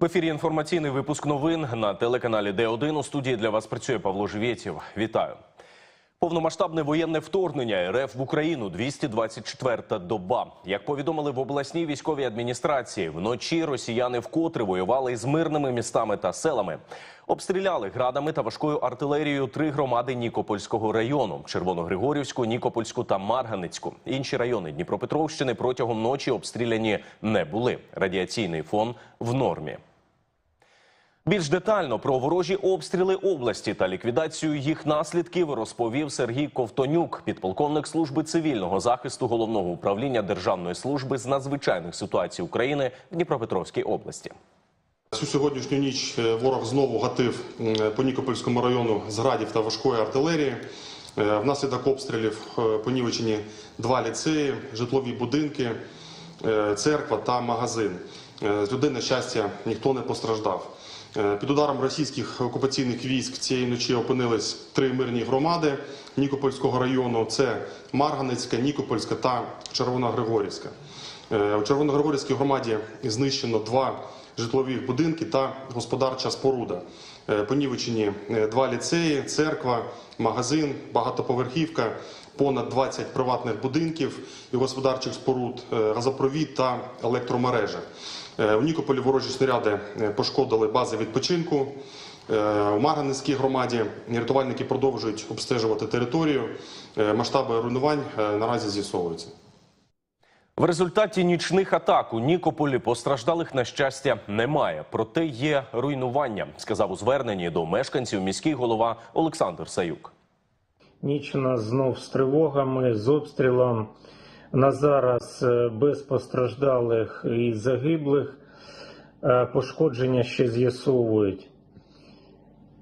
В ефірі інформаційний випуск новин на телеканалі Д1. У студії для вас працює Павло Живєтєв. Вітаю. Повномасштабне воєнне вторгнення РФ в Україну 224-та доба. Як повідомили в обласній військовій адміністрації, вночі росіяни вкотре воювали із мирними містами та селами. Обстріляли градами та важкою артилерією три громади Нікопольського району: Червоногригорівську, Нікопольську та Марганицьку. Інші райони Дніпропетровщини протягом ночі обстріляні не були. Радіаційний фон в нормі. Більш детально про ворожі обстріли області та ліквідацію їх наслідків розповів Сергій Ковтонюк, підполковник служби цивільного захисту головного управління Державної служби з надзвичайних ситуацій України в Дніпропетровській області. Цю сьогоднішню ніч е, ворог знову гатив по Нікопольському району з градів та важкої артилерії. Е, Внаслідок обстрілів е, понівечені два ліцеї, житлові будинки, е, церква та магазин. Е, З людей, на щастя, ніхто не постраждав. Е, Під ударом російських окупаційних військ цієї ночі опинились три мирні громади Нікопольського району: це Марганицька, Нікопольська та Червоногригорівська. Е, У Червоногригорівській громаді знищено два житлових будинки та господарча споруда. Е, Понівечені два ліцеї, церква, магазин, багатоповерхівка, понад 20 приватних будинків і господарчих споруд, газопровід та електромережа. Е, У Нікополі ворожі снаряди е, пошкодили бази відпочинку. Е, У Марганецькій громаді рятувальники продовжують обстежувати територію. Е, Масштаби руйнувань е, наразі з'ясовуються. В результаті нічних атак у Нікополі постраждалих на щастя немає. Проте є руйнування, сказав у зверненні до мешканців міський голова Олександр Саюк. Ніч у нас знов з тривогами, з обстрілом. На зараз е, без постраждалих і загиблих. Е, Пошкодження ще з'ясовують.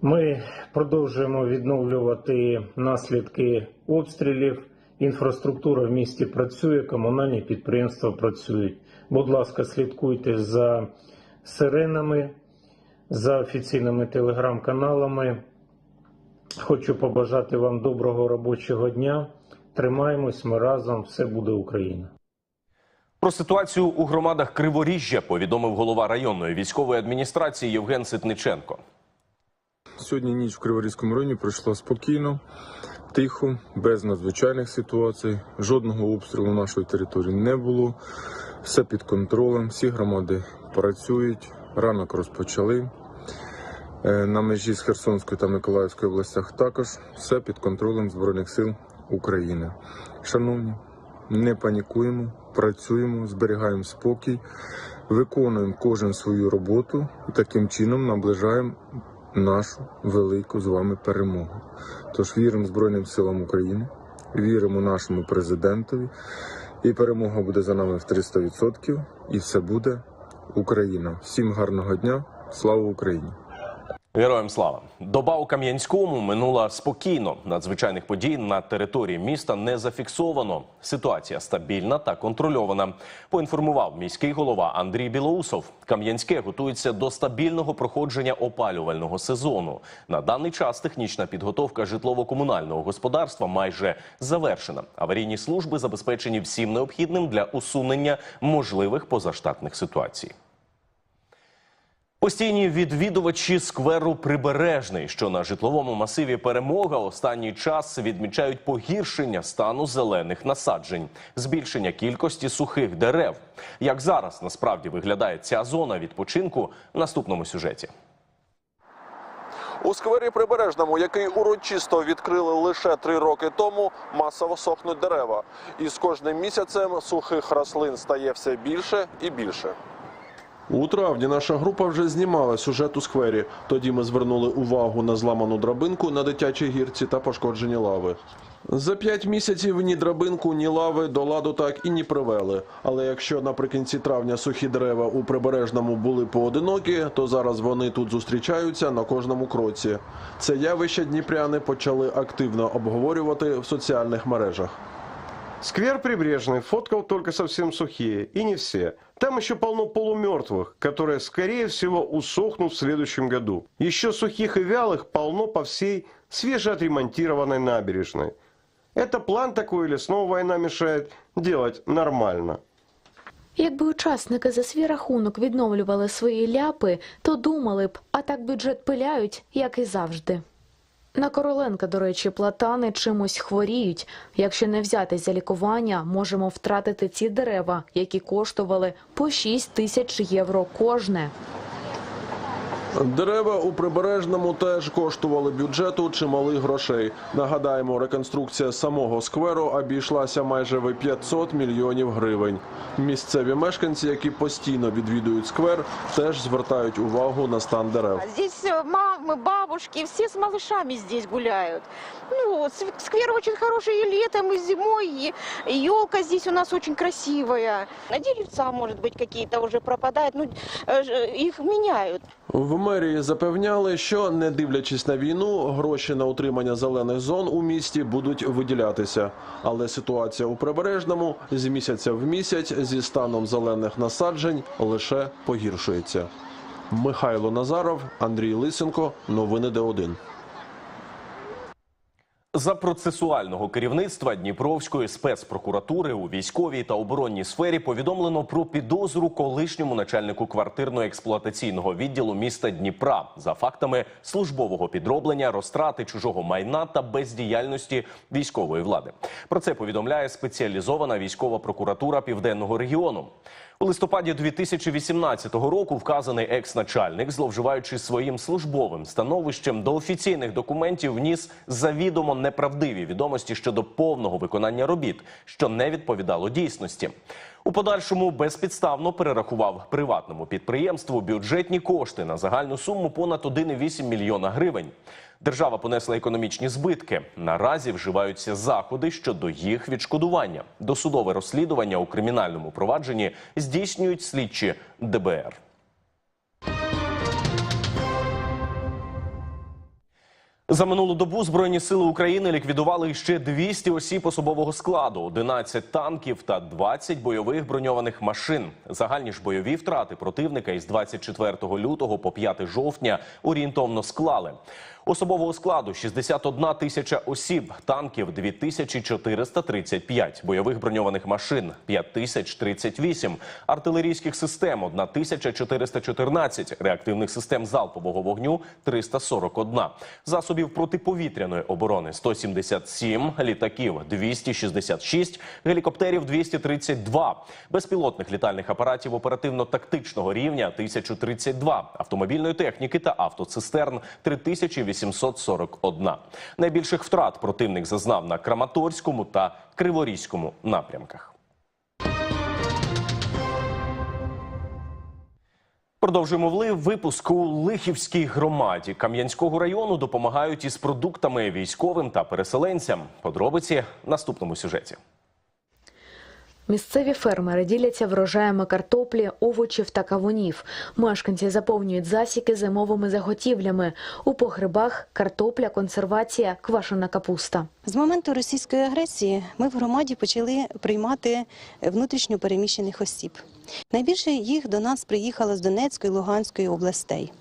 Ми продовжуємо відновлювати наслідки обстрілів. Інфраструктура в місті працює, комунальні підприємства працюють. Будь ласка, слідкуйте за сиренами, за офіційними телеграм-каналами. Хочу побажати вам доброго робочого дня. Тримаємось, ми разом, все буде Україна. Про ситуацію у громадах Криворіжжя повідомив голова районної військової адміністрації Євген Ситниченко. Сьогодні ніч в Криворізькому районі пройшла спокійно, тихо, без надзвичайних ситуацій. Жодного обстрілу нашої території не було. Все під контролем. Всі громади працюють. Ранок розпочали. Е, На межі з Херсонською та Миколаївською областях також все під контролем Збройних сил України. Шановні, не панікуємо, працюємо, зберігаємо спокій, виконуємо кожен свою роботу і таким чином наближаємо нашу велику з вами перемогу. Тож віримо Збройним силам України, віримо нашому президентові, і перемога буде за нами в 300%, і все буде Україна. Всім гарного дня, слава Україні! Героям слава доба у Кам'янському минула спокійно. Надзвичайних подій на території міста не зафіксовано. Ситуація стабільна та контрольована. Поінформував міський голова Андрій Білоусов. Кам'янське готується до стабільного проходження опалювального сезону. На даний час технічна підготовка житлово-комунального господарства майже завершена. Аварійні служби забезпечені всім необхідним для усунення можливих позаштатних ситуацій. Постійні відвідувачі скверу Прибережний, що на житловому масиві перемога останній час відмічають погіршення стану зелених насаджень, збільшення кількості сухих дерев. Як зараз насправді виглядає ця зона відпочинку в наступному сюжеті. У сквері Прибережному, який урочисто відкрили лише три роки тому, масово сохнуть дерева. І з кожним місяцем сухих рослин стає все більше і більше. У травні наша група вже знімала сюжет у сквері. Тоді ми звернули увагу на зламану драбинку на дитячій гірці та пошкоджені лави. За п'ять місяців ні драбинку, ні лави до ладу так і не привели. Але якщо наприкінці травня сухі дерева у прибережному були поодинокі, то зараз вони тут зустрічаються на кожному кроці. Це явище дніпряни почали активно обговорювати в соціальних мережах. Сквер прибрежный фоткал только совсем сухие, и не все. Там еще полно полумертвых, которые, скорее всего, усохнут в следующем году. Еще сухих и вялых полно по всей свежеотремонтированной набережной. Это план такой или снова война мешает делать нормально? Якби учасники за свій рахунок відновлювали свої ляпи, то думали б, а так бюджет пиляють, як і завжди. На Короленка, до речі, платани чимось хворіють. Якщо не взятись за лікування, можемо втратити ці дерева, які коштували по 6 тисяч євро кожне. Дерева у прибережному теж коштували бюджету чималих грошей. Нагадаємо, реконструкція самого скверу обійшлася майже в 500 мільйонів гривень. Місцеві мешканці, які постійно відвідують сквер, теж звертають увагу на стан дерев. Здесь э, мамы, бабушки, все с малышами здесь гуляют. Ну, с- сквер очень хороший и летом, и зимой, и елка здесь у нас очень красивая. На деревца, может быть, какие-то уже пропадают, ну, э, ж- их меняют. Мерії запевняли, що не дивлячись на війну, гроші на утримання зелених зон у місті будуть виділятися. Але ситуація у прибережному з місяця в місяць зі станом зелених насаджень лише погіршується. Михайло Назаров, Андрій Лисенко. Новини Д1. За процесуального керівництва Дніпровської спецпрокуратури у військовій та оборонній сфері повідомлено про підозру колишньому начальнику квартирно-експлуатаційного відділу міста Дніпра за фактами службового підроблення, розтрати чужого майна та бездіяльності військової влади. Про це повідомляє спеціалізована військова прокуратура південного регіону. У листопаді 2018 року вказаний екс-начальник, зловживаючи своїм службовим становищем, до офіційних документів вніс завідомо неправдиві відомості щодо повного виконання робіт, що не відповідало дійсності. У подальшому безпідставно перерахував приватному підприємству бюджетні кошти на загальну суму понад 1,8 мільйона гривень. Держава понесла економічні збитки. Наразі вживаються заходи щодо їх відшкодування. Досудове розслідування у кримінальному провадженні здійснюють слідчі ДБР. За минулу добу збройні сили України ліквідували ще 200 осіб особового складу, 11 танків та 20 бойових броньованих машин. Загальні ж бойові втрати противника із 24 лютого по 5 жовтня орієнтовно склали. Особового складу 61 тисяча осіб, танків 2435, бойових броньованих машин 5038, артилерійських систем 1414, реактивних систем залпового вогню 341, засобів протиповітряної оборони 177, літаків 266, гелікоптерів 232, безпілотних літальних апаратів оперативно-тактичного рівня 1032, автомобільної техніки та автоцистерн 3841. Найбільших втрат противник зазнав на Краматорському та Криворізькому напрямках. Продовжуємо влив випуск у Лихівській громаді Кам'янського району допомагають із продуктами військовим та переселенцям. Подробиці в наступному сюжеті. Місцеві фермери діляться врожаями картоплі, овочів та кавунів. Мешканці заповнюють засіки зимовими заготівлями. У погребах картопля, консервація, квашена капуста. З моменту російської агресії ми в громаді почали приймати внутрішньо переміщених осіб. Найбільше їх до нас приїхало з Донецької, Луганської областей.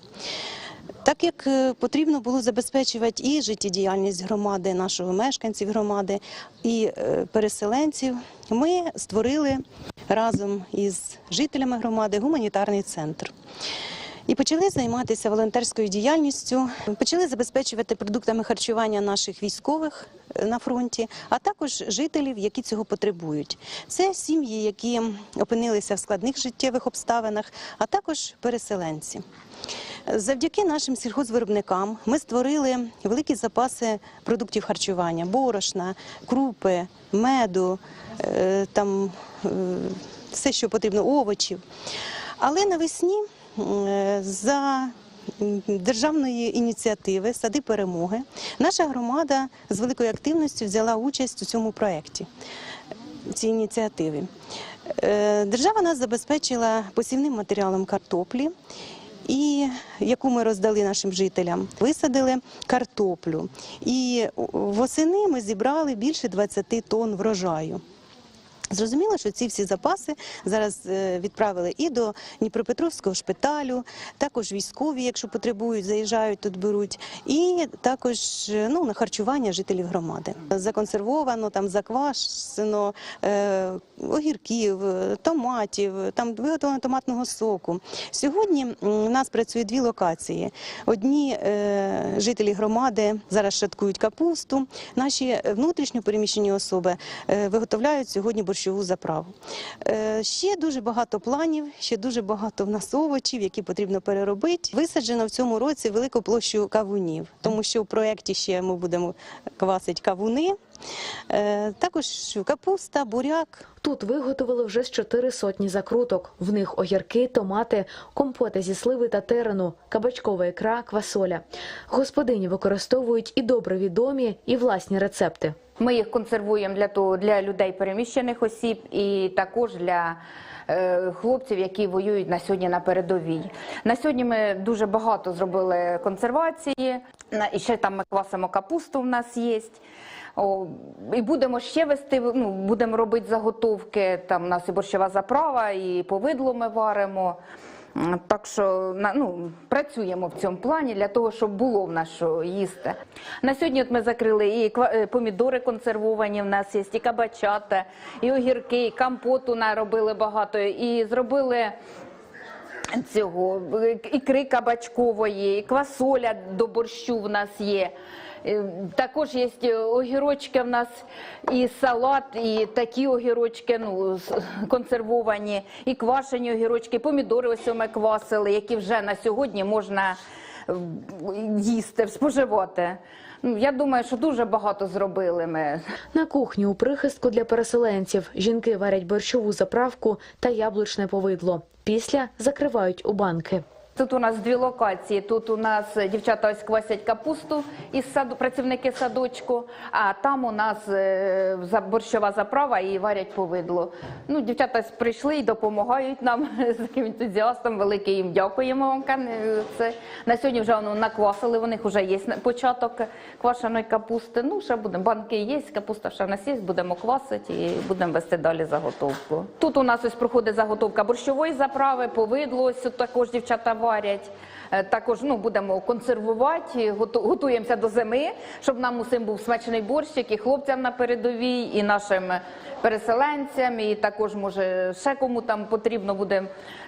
Так як е, потрібно було забезпечувати і життєдіяльність громади, нашого мешканців громади, і е, переселенців, ми створили разом із жителями громади гуманітарний центр. І почали займатися волонтерською діяльністю, почали забезпечувати продуктами харчування наших військових е, на фронті, а також жителів, які цього потребують. Це сім'ї, які опинилися в складних життєвих обставинах, а також переселенці. Завдяки нашим сільхозвиробникам ми створили великі запаси продуктів харчування: борошна, крупи, меду, е, там е, все, що потрібно, овочів. Але навесні е, за державної ініціативи Сади перемоги наша громада з великою активністю взяла участь у цьому проєкті. Цій ініціативі. Е, Держава нас забезпечила посівним матеріалом картоплі, і яку ми роздали нашим жителям. Висадили картоплю. І восени ми зібрали більше 20 тонн врожаю. Зрозуміло, що ці всі запаси зараз е, відправили і до Дніпропетровського шпиталю, також військові, якщо потребують, заїжджають тут беруть, і також е, ну, на харчування жителів громади. Законсервовано, там заквашено е, огірків, е, томатів, там виготовлено томатного соку. Сьогодні у нас працює дві локації. Одні е, жителі громади зараз шаткують капусту. Наші внутрішньо переміщені особи е, виготовляють сьогодні борщову заправу. Е, Ще дуже багато планів, ще дуже багато в нас овочів, які потрібно переробити. Висаджено в цьому році велику площу кавунів, тому що в проєкті ще ми будемо квасити кавуни. Е, Також капуста, буряк, Тут виготовили вже з чотири сотні закруток. В них огірки, томати, компоти зі сливи та терену, кабачкова ікра, квасоля. Господині використовують і добре відомі, і власні рецепти. Ми їх консервуємо для того для людей переміщених осіб і також для е, хлопців, які воюють на сьогодні на передовій. На сьогодні ми дуже багато зробили консервації. І ще там ми квасимо капусту. В нас є. О, і будемо ще вести, ну, будемо робити заготовки. Там у нас і борщова заправа, і повидло ми варимо. Так що ну, працюємо в цьому плані для того, щоб було в нас їсти. На сьогодні от ми закрили і е, помідори консервовані в нас є, і кабачата, і огірки, і компоту наробили багато, і зробили цього е, ікри кабачкової, і квасоля до борщу в нас є. Е, Також є е, огірочки в нас і салат, і такі огірочки ну, консервовані, і квашені огірочки, помідори ось ми квасили, які вже на сьогодні можна е, їсти, споживати. Ну, я думаю, що дуже багато зробили ми. На кухні у прихистку для переселенців жінки варять борщову заправку та яблучне повидло. Після закривають у банки. Тут у нас дві локації. Тут у нас дівчата ось квасять капусту із саду, працівники садочку, а там у нас е, борщова заправа і варять повидло. Ну, дівчата прийшли і допомагають нам з таким ентузіастом. Велике їм дякуємо вам. Це на сьогодні вже воно наквасили. У них вже є початок квашеної капусти. Ну, ще будемо. Банки є, капуста ще в нас є, будемо квасити і будемо вести далі заготовку. Тут у нас ось проходить заготовка борщової заправи, повидло. Ось також дівчата варять. Е, Також ну, будемо консервувати, готу- готуємося до зими, щоб нам усім був смачний борщик і хлопцям на передовій, і нашим переселенцям, і також, може, ще кому там потрібно буде.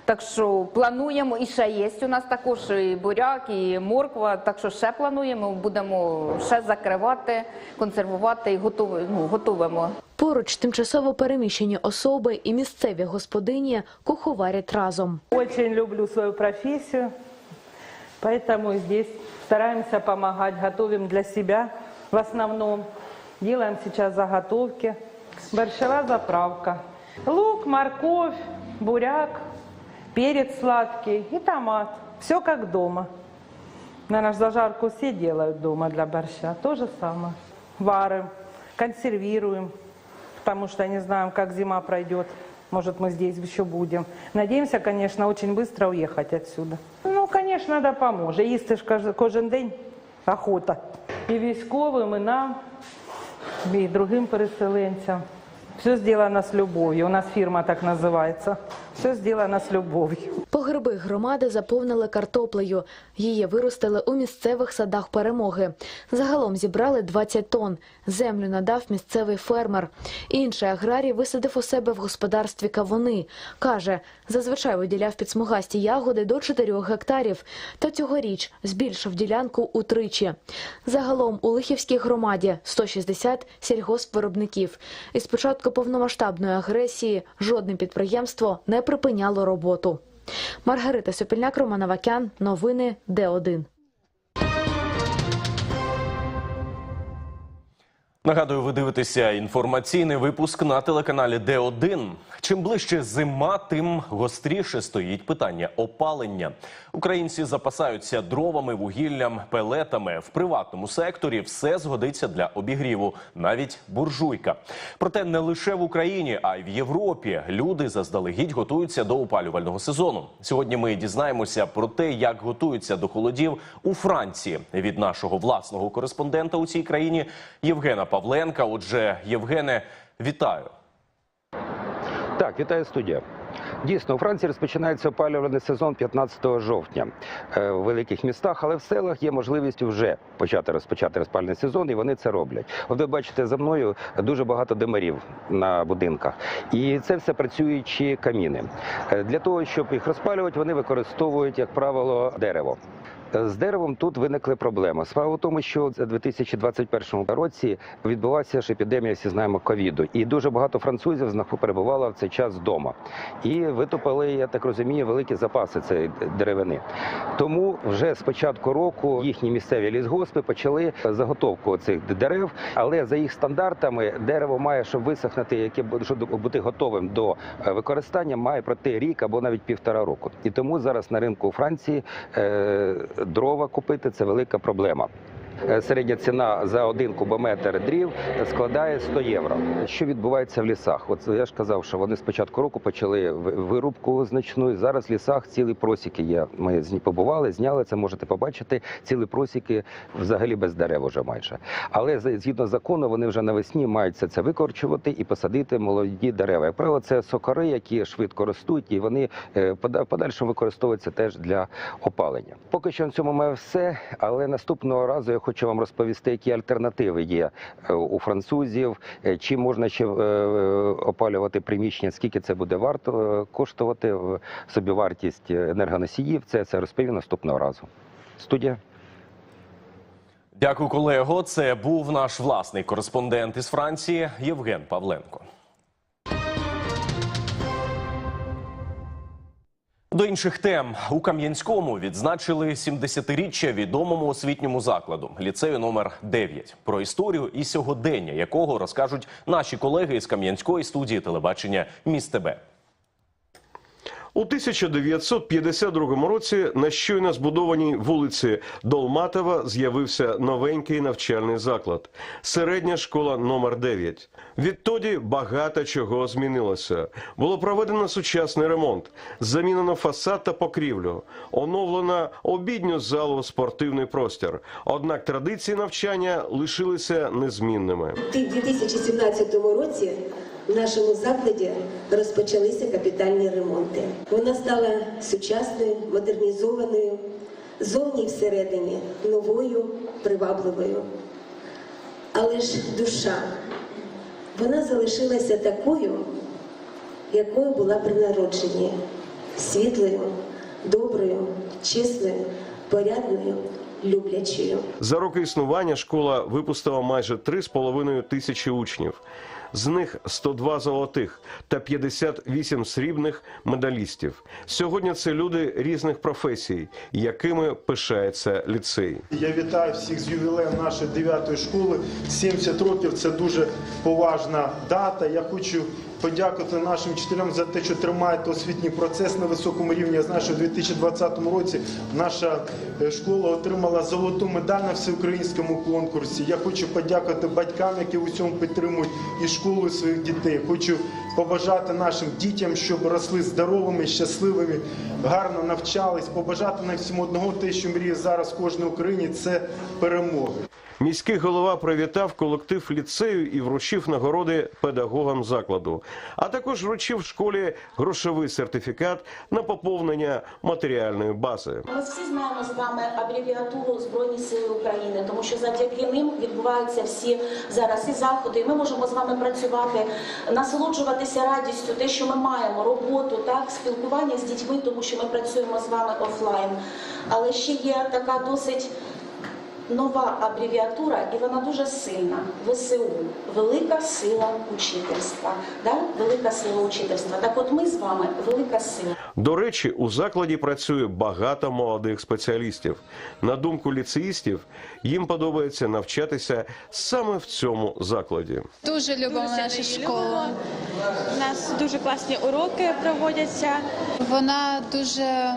Так що плануємо, і ще є у нас також і буряк, і морква. Так що ще плануємо, будемо ще закривати, консервувати і готуємо. Ну, готуємо. Поруч тимчасово переміщені особи і місцеві господині куховарять разом. Очень люблю свою профессию, поэтому здесь стараемся помогать, готовим для себя в основном. Делаем сейчас заготовки. Борщевая заправка. Лук, морковь, буряк, перец сладкий и томат. Все как дома. Наверное, зажарку все делают дома для борща. То же самое. Варим, консервируем, потому что не знаем, как зима пройдет. Может, мы здесь еще будем. Надеемся, конечно, очень быстро уехать отсюда. Конечно, допоможе. Їсти ж кожен день охота. І військовим, і нам, і другим переселенцям. Все сделано с любовью. У нас фирма так называется. Все сделано с любовью. Погреби громади заповнили картоплею. Її виростили у місцевих садах перемоги. Загалом зібрали 20 тонн. Землю надав місцевий фермер. Інший аграрій висадив у себе в господарстві кавуни. Каже, зазвичай виділяв підсмугасті ягоди до 4 гектарів. Та цьогоріч збільшив ділянку утричі. Загалом у Лихівській громаді 160 сільгоспвиробників. І з початку повномасштабної агресії жодне підприємство не припиняло роботу. Маргарита Сопільняк, Роман Авакян. Новини Д1. Нагадую, ви дивитеся інформаційний випуск на телеканалі Д1. Чим ближче зима, тим гостріше стоїть питання опалення. Українці запасаються дровами, вугіллям, пелетами. В приватному секторі все згодиться для обігріву, навіть буржуйка. Проте не лише в Україні, а й в Європі люди заздалегідь готуються до опалювального сезону. Сьогодні ми дізнаємося про те, як готуються до холодів у Франції від нашого власного кореспондента у цій країні Євгена Павленка. Отже, Євгене, вітаю. Так, вітаю студія. Дійсно, у Франції розпочинається опалювальний сезон 15 жовтня е, в великих містах, але в селах є можливість вже почати розпочати розпальний сезон, і вони це роблять. От ви бачите за мною дуже багато димарів на будинках, і це все працюючі каміни. Е, Для того щоб їх розпалювати, вони використовують, як правило, дерево. З деревом тут виникли проблеми. Справа в тому, що у 2021 році відбулася ж епідемія, всі знаємо, ковіду, і дуже багато французів перебувало в цей час вдома. І витопили, я так розумію, великі запаси цієї деревини. Тому вже з початку року їхні місцеві лісгоспи почали заготовку цих дерев, але за їх стандартами дерево має, щоб висохнути, яке бути готовим до е, використання, має пройти рік або навіть півтора року. І тому зараз на ринку Франції е, дрова купити це велика проблема. Е, Середня ціна за один кубометр дрів складає 100 євро. Що відбувається в лісах? От я ж казав, що вони з початку року почали вирубку значну. Зараз в лісах цілі просіки є. Ми побували, зняли це. Можете побачити. Цілі просіки взагалі без дерев уже майже. Але згідно закону, вони вже навесні мають це, викорчувати і посадити молоді дерева. Як правило, це сокори, які швидко ростуть, і вони е, пода- подальшому використовуються теж для опалення. Поки що на цьому має все, але наступного разу я хочу вам розповісти, які альтернативи є е, у французів, е, чим можна ще е, опалювати приміщення, скільки це буде варто коштувати, в собівартість енергоносіїв. Це це розповім наступного разу. Студія. Дякую, колего. Це був наш власний кореспондент із Франції Євген Павленко. До інших тем. У Кам'янському відзначили 70-річчя відомому освітньому закладу. Ліцею номер 9 про історію і сьогодення, якого розкажуть наші колеги із Кам'янської студії телебачення містебе. У 1952 році на щойно збудованій вулиці Долматова з'явився новенький навчальний заклад середня школа номер 9 Відтоді багато чого змінилося. Було проведено сучасний ремонт, замінено фасад та покрівлю, оновлено обідню залу спортивний простір. Однак традиції навчання лишилися незмінними. У 2017 році в нашому закладі розпочалися капітальні ремонти. Вона стала сучасною, модернізованою, зовні всередині новою, привабливою. Але ж душа, вона залишилася такою, якою була при народженні, світлою, доброю, чесною, порядною, люблячою. За роки існування школа випустила майже 3,5 тисячі учнів. З них 102 золотих та 58 срібних медалістів. Сьогодні це люди різних професій, якими пишається ліцей. Я вітаю всіх з ювілеєм нашої дев'ятої школи. 70 років це дуже поважна дата. Я хочу подякувати нашим вчителям за те, що тримають освітній процес на високому рівні. Я знаю, що у 2020 році наша е, школа отримала золоту медаль на всеукраїнському конкурсі. Я хочу подякувати батькам, які у цьому підтримують і школу і своїх дітей. Хочу побажати нашим дітям, щоб росли здоровими, щасливими, гарно навчались. Побажати на всьому одного те, що мріє зараз кожен Україні, це перемоги. Міський голова привітав колектив ліцею і вручив нагороди педагогам закладу, а також вручив школі грошовий сертифікат на поповнення матеріальної бази. Ми всі знаємо з вами абревіатуру Збройні Сили України, тому що завдяки ним відбуваються всі зараз і заходи. І ми можемо з вами працювати, насолоджуватися радістю, те, що ми маємо роботу, так спілкування з дітьми, тому що ми працюємо з вами офлайн. Але ще є така досить. Нова абревіатура, і вона дуже сильна. ВСУ велика сила учительства. Да? Велика сила учительства. Так, от ми з вами велика сила. До речі, у закладі працює багато молодих спеціалістів. На думку ліцеїстів, їм подобається навчатися саме в цьому закладі. Дуже любимо нашу школу. У нас дуже класні уроки проводяться. Вона дуже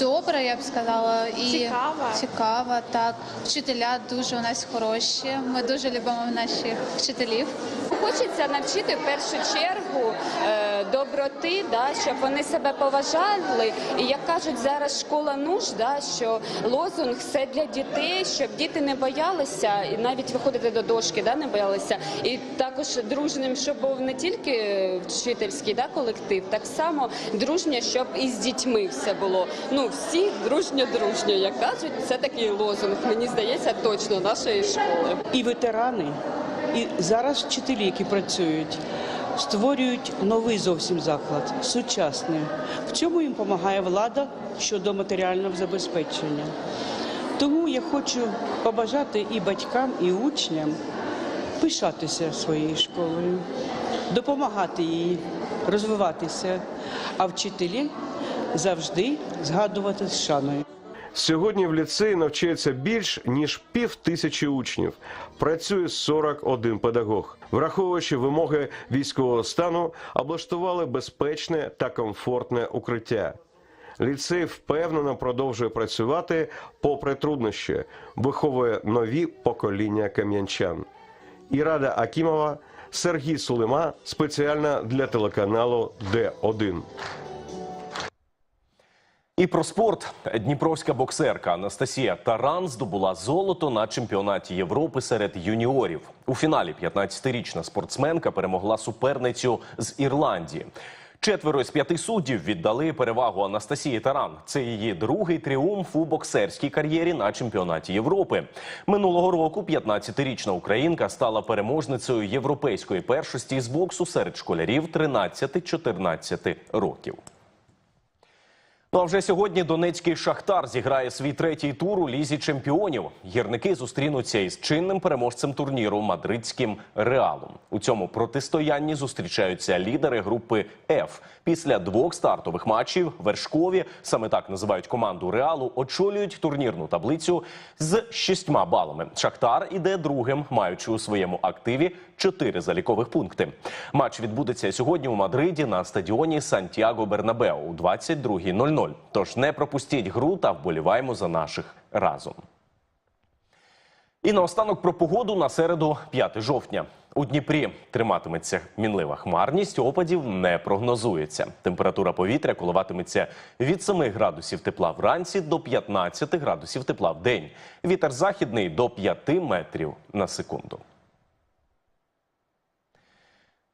добра, я б сказала, і Цікава. цікава. Так, вчителя дуже у нас хороші. Ми дуже любимо наших вчителів. хочеться навчити в першу чергу е, доброти, да, щоб вони себе поважали. І як кажуть зараз школа нуж, да, що лозунг все для дітей, щоб діти не боялися і навіть виходити до дошки, да, не боялися. І також дружним, щоб був не тільки вчительський да, колектив, так само дружньо, щоб і з дітьми все було. Ну всі дружньо, дружньо, як кажуть, це такий лозунг. Мені здається, точно нашої школи. І ветерани, і зараз вчителі, які працюють, створюють новий зовсім заклад, сучасний. В цьому їм допомагає влада щодо матеріального забезпечення. Тому я хочу побажати і батькам, і учням пишатися своєю школою, допомагати їй розвиватися, а вчителі завжди згадувати з шаною. Сьогодні в ліцеї навчається більш ніж пів тисячі учнів. Працює 41 педагог. Враховуючи вимоги військового стану, облаштували безпечне та комфортне укриття. Ліцей впевнено продовжує працювати попри труднощі, виховує нові покоління кам'янчан. Ірада Акімова, Сергій Сулима спеціально для телеканалу Д1. І про спорт дніпровська боксерка Анастасія Таран здобула золото на чемпіонаті Європи серед юніорів. У фіналі 15-річна спортсменка перемогла суперницю з Ірландії. Четверо з п'яти суддів віддали перевагу Анастасії Таран. Це її другий тріумф у боксерській кар'єрі на чемпіонаті Європи. Минулого року 15-річна українка стала переможницею європейської першості з боксу серед школярів 13-14 років. Ну а вже сьогодні Донецький Шахтар зіграє свій третій тур у лізі чемпіонів. Гірники зустрінуться із чинним переможцем турніру мадридським Реалом. У цьому протистоянні зустрічаються лідери групи F. Після двох стартових матчів вершкові саме так називають команду Реалу. Очолюють турнірну таблицю з шістьма балами. Шахтар іде другим, маючи у своєму активі чотири залікових пункти. Матч відбудеться сьогодні у Мадриді на стадіоні Сантьяго Бернабео у 22.00. Тож не пропустіть гру та вболіваємо за наших разом. І наостанок про погоду на середу 5 жовтня. У Дніпрі триматиметься мінлива хмарність, опадів не прогнозується. Температура повітря коливатиметься від 7 градусів тепла вранці до 15 градусів тепла в день. Вітер західний до 5 метрів на секунду.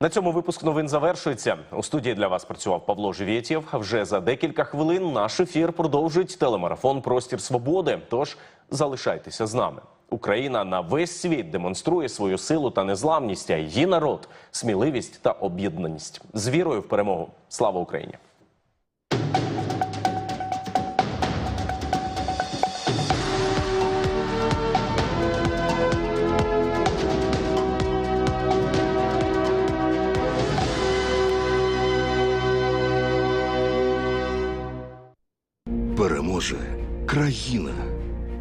На цьому випуск новин завершується. У студії для вас працював Павло Живєтєв. Вже за декілька хвилин наш ефір продовжують телемарафон Простір свободи. Тож залишайтеся з нами. Україна на весь світ демонструє свою силу та незламність, а її народ сміливість та об'єднаність. З вірою в перемогу. Слава Україні! Країна.